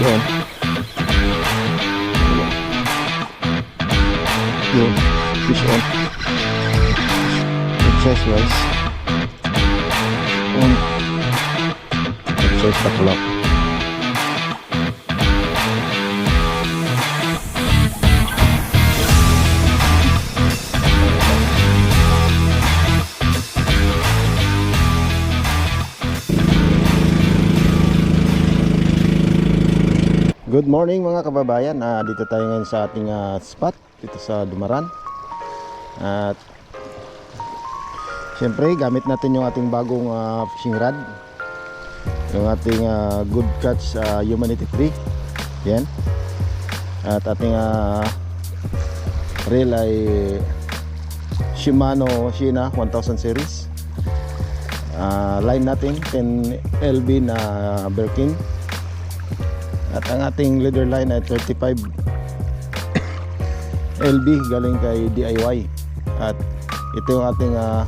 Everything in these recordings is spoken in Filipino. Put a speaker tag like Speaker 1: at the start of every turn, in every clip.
Speaker 1: On. Yun. Fish on. Size guys. On. Good size taklak. Good morning mga kababayan. Ah, dito tayo ngayon sa ating ah, spot dito sa Dumaran. At Siyempre, gamit natin yung ating bagong ah, fishing rod. Yung ating ah, Good Catch ah, Humanity 3. Yan. At ating ah, reel ay Shimano Shina 1000 series. Ah, line natin 10 LB na Birkin. At ang ating leader line ay 35 LB galing kay DIY. At ito yung ating ah,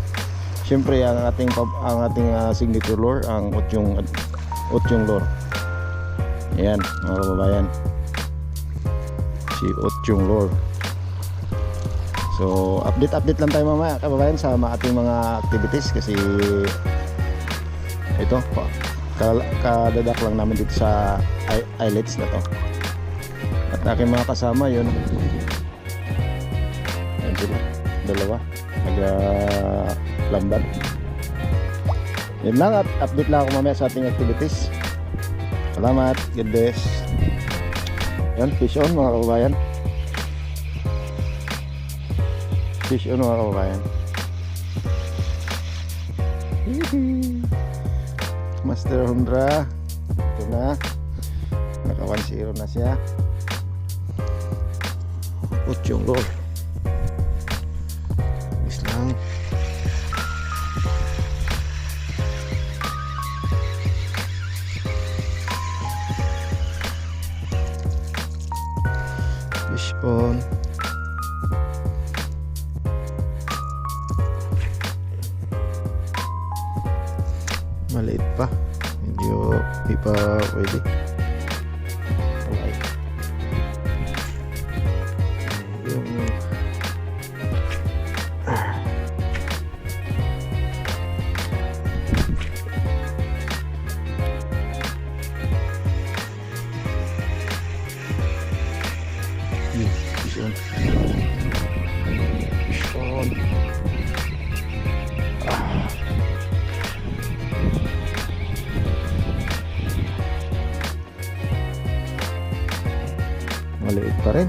Speaker 1: syempre ang ating ang ating ah, signature lure ang Otyong Otyong lure. Ayan mga kababayan. Si Otyong lure. So update update lang tayo mamaya kababayan sa mga ating mga activities kasi ito pa kadadak lang namin dito sa islets na to. At aking mga kasama yun. Ayan sila. Dalawa. Naga lambat yun lang at update lang ako mamaya sa ating activities. Salamat. God bless. Yan fish on mga kababayan. Fish on mga kababayan. Hihi. Master Honda ito na naka 1-0 na siya Utyong lol Bis lang Fish on medyo di pa pwede okay. yung Yun, fish pa rin.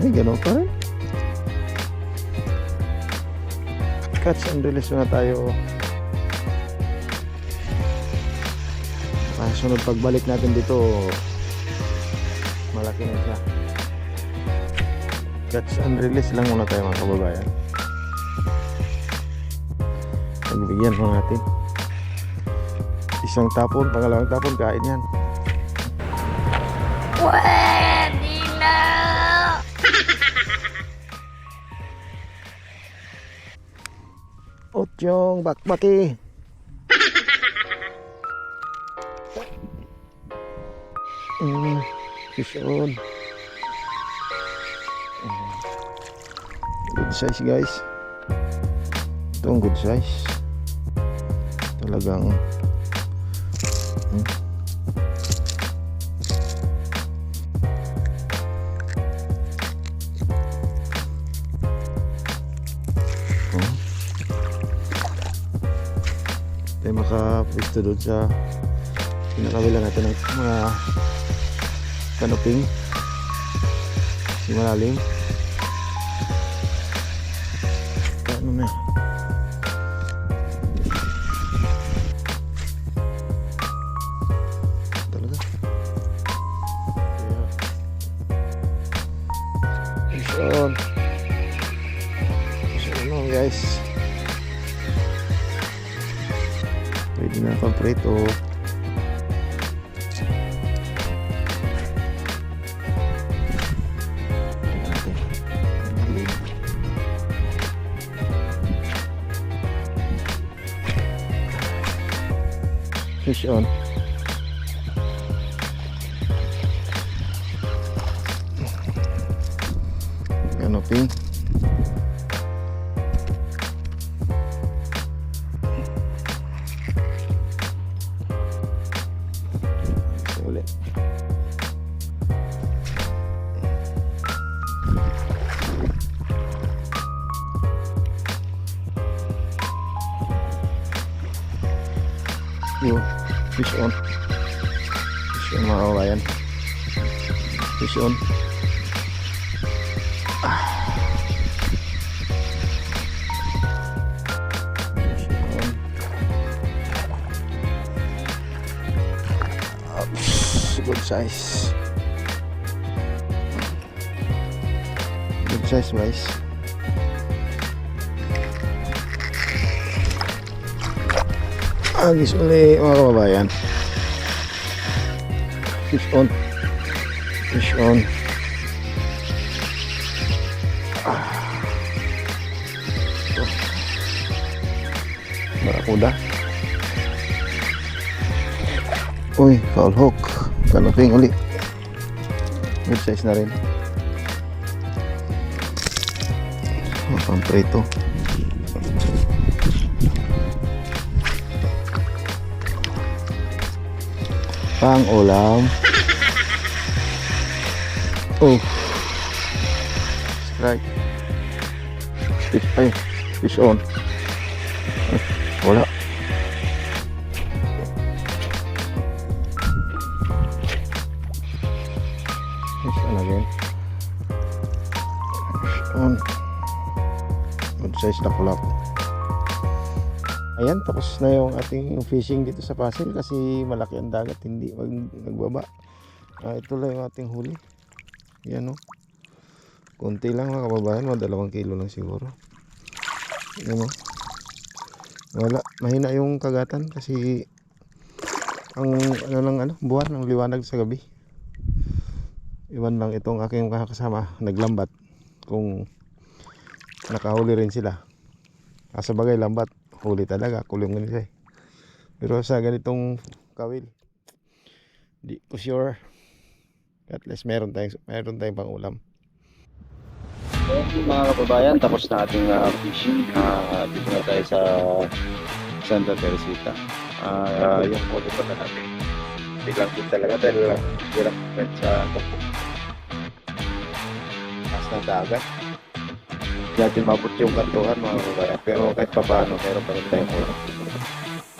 Speaker 1: Ay ganun pa rin. Catch and release na tayo. Sunod pagbalik natin dito. Malaki na siya catch and release lang muna tayo mga kababayan. Pagbigyan mo natin. Isang tapon, pangalawang tapon kain yan.
Speaker 2: Pwede na!
Speaker 1: Otyong bakbaki. Mm, fish on good size guys ito ang good size talagang hmm. Oh. tayo makapwisto doon sa pinakawila natin ng mga kanoping si malalim. Ano na on fish on lang guys. Pwede na paprito Fish on. Canopy. Ulit. Fish on. Fish on mga kabayan. Fish on. Good size. Good size guys. Agis uli mga kababayan. Fish on. Fish on. Ah. Barakuda. Uy, foul hook. Kanaping uli. Good size na rin. Oh, pamprito. Pang ulam. Oh. Strike. Fish, ay, fish on. Ay, wala. Fish on again. Fish on. Good size na kulap. Ayan, tapos na yung ating fishing dito sa Pasil kasi malaki ang dagat, hindi mag nagbaba. Ah, ito lang yung ating huli. Yan o. Kunti lang mga kababayan, mga dalawang kilo lang siguro. Yan o. Wala, mahina yung kagatan kasi ang ano lang ano, buwan ng liwanag sa gabi. Iwan lang itong aking kasama, naglambat kung nakahuli rin sila. Asa bagay lambat, huli talaga, kulungan siya eh. Pero sa ganitong kawil, di ko sure. At least meron tayong, meron tayong pang ulam.
Speaker 3: mga kababayan, tapos na ating uh, fishing. Uh, dito na tayo sa Santa Teresita. Uh, yung photo pa na natin. Biglang din talaga dahil lang hirap sa taas ng dagat. Natin mabot yung kantuhan mga kababayan. Pero kahit pa paano, meron pa rin tayong ulam.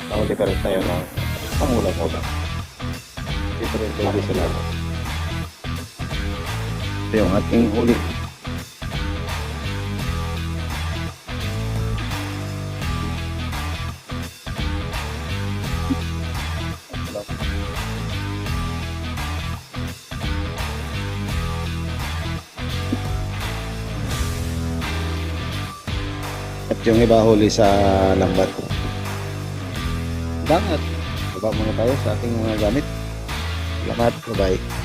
Speaker 3: Nahuli pa rin tayo ng pangulam-ulam. Dito rin tayo lahat. Ito yung ating huli. Yung iba huli sa lambat. Dangat. Baba muna tayo sa ating mga gamit. Salamat. Bye-bye.